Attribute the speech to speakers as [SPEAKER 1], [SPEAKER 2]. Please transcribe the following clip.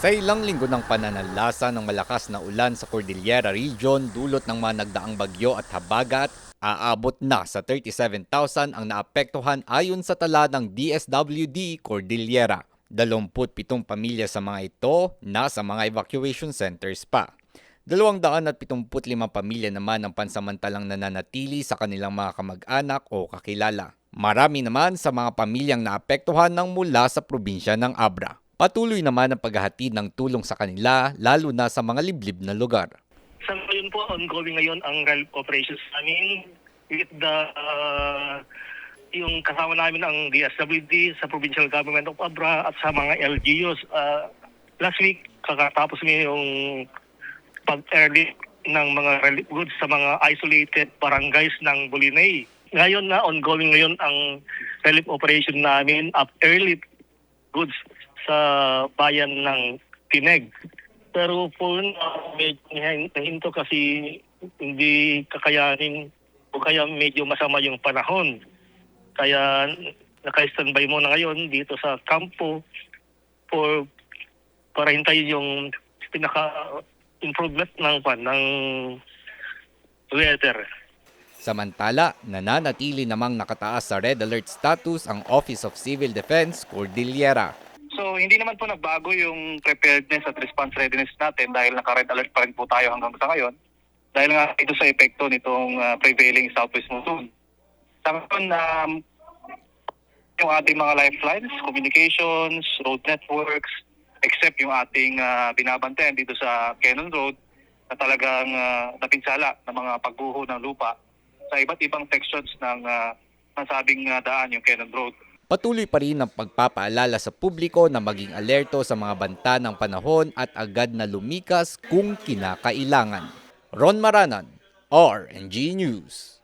[SPEAKER 1] Sa ilang linggo ng pananalasa ng malakas na ulan sa Cordillera Region dulot ng mga nagdaang bagyo at habagat, aabot na sa 37,000 ang naapektuhan ayon sa tala ng DSWD Cordillera. 27 pamilya sa mga ito nasa mga evacuation centers pa. 275 pamilya naman ang pansamantalang nananatili sa kanilang mga kamag-anak o kakilala. Marami naman sa mga pamilyang naapektuhan ng mula sa probinsya ng Abra. Patuloy naman ang paghahatid ng tulong sa kanila lalo na sa mga liblib na lugar.
[SPEAKER 2] Sa ngayon po, ongoing ngayon ang relief operations namin with the, uh, yung kasama namin ang DSWD sa Provincial Government of Abra at sa mga LGUs. Uh, last week, kakatapos mo yung pag-airlift ng mga relief goods sa mga isolated barangays ng Bulinay. Ngayon na, ongoing ngayon ang relief operation namin of airlift goods sa bayan ng Tineg. Pero po uh, medyo nahin- nahinto kasi hindi kakayanin o kaya medyo masama yung panahon. Kaya naka-standby muna ngayon dito sa kampo for para hintayin yung pinaka improvement ng pan ng weather.
[SPEAKER 1] Samantala, nananatili namang nakataas sa red alert status ang Office of Civil Defense Cordillera.
[SPEAKER 3] So hindi naman po nagbago yung preparedness at response readiness natin dahil naka-red alert pa rin po tayo hanggang sa ngayon. Dahil nga ito sa epekto nitong ah, prevailing southwest monsoon. Sa ngayon, um, yung ating mga lifelines, communications, road networks, except yung ating ah, binabantayan dito sa Cannon Road na talagang ah, napinsala ng mga pagguho ng lupa sa iba't ibang sections ng uh, nasabing ah, daan yung Cannon Road.
[SPEAKER 1] Patuloy pa rin ang pagpapaalala sa publiko na maging alerto sa mga banta ng panahon at agad na lumikas kung kinakailangan. Ron Maranan, RNG News.